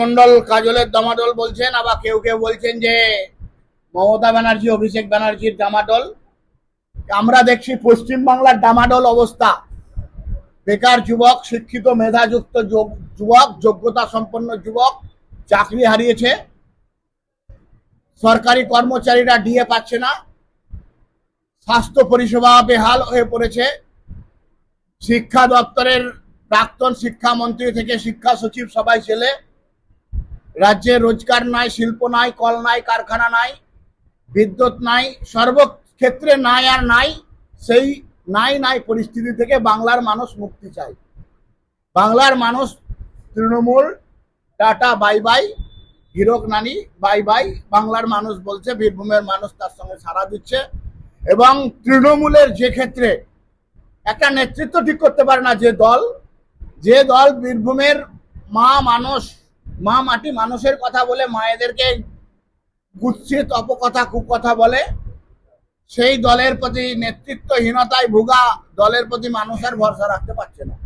মন্ডল কাজলের দামাডল বলছেন, আবার কেউ কেউ বলছেন যে মমতা ব্যানার্জি, অভিষেক ব্যানার্জির ডামাডল আমরা দেখছি পশ্চিমবাংলার ডামাডল অবস্থা। বেকার যুবক, শিক্ষিত, মেধাযুক্ত যুবক যোগ্যতা সম্পন্ন যুবক চাকরি হারিয়েছে। সরকারি কর্মচারীরা ডিএ পাচ্ছে না। স্বাস্থ্য পরিষেবা বেহাল হয়ে পড়েছে। শিক্ষা দপ্তরের প্রাক্তন শিক্ষামন্ত্রী থেকে শিক্ষা সচিব সবাই ছেলে রাজ্যে রোজগার নাই, শিল্প নাই, কল নাই, কারখানা নাই, বিদ্যুৎ নাই, সর্বক্ষেত্রে নাই আর নাই, সেই নাই নাই পরিস্থিতি থেকে বাংলার মানুষ মুক্তি চায়। বাংলার মানুষ Trinamool, tata, bye bye, Hirak নানি, বাই বাই, বাংলার মানুষ বলছে, বীরভূমের মানুষ তার সঙ্গে সাড়া দিচ্ছে, এবং তৃণমূলের যে ক্ষেত্রে একটা নেতৃত্ব ঠিক করতে পারে না যে দল যে দল বীরভূমের মা মানুষ মা মাটি মানুষের কথা বলে, মায়েদেরকে কুৎসিত অপকথা, কুকথা বলে। সেই দলের প্রতি নেতৃত্বহীনতায় ভুগা, দলের প্রতি মানুষের ভরসা রাখতে পারছে না।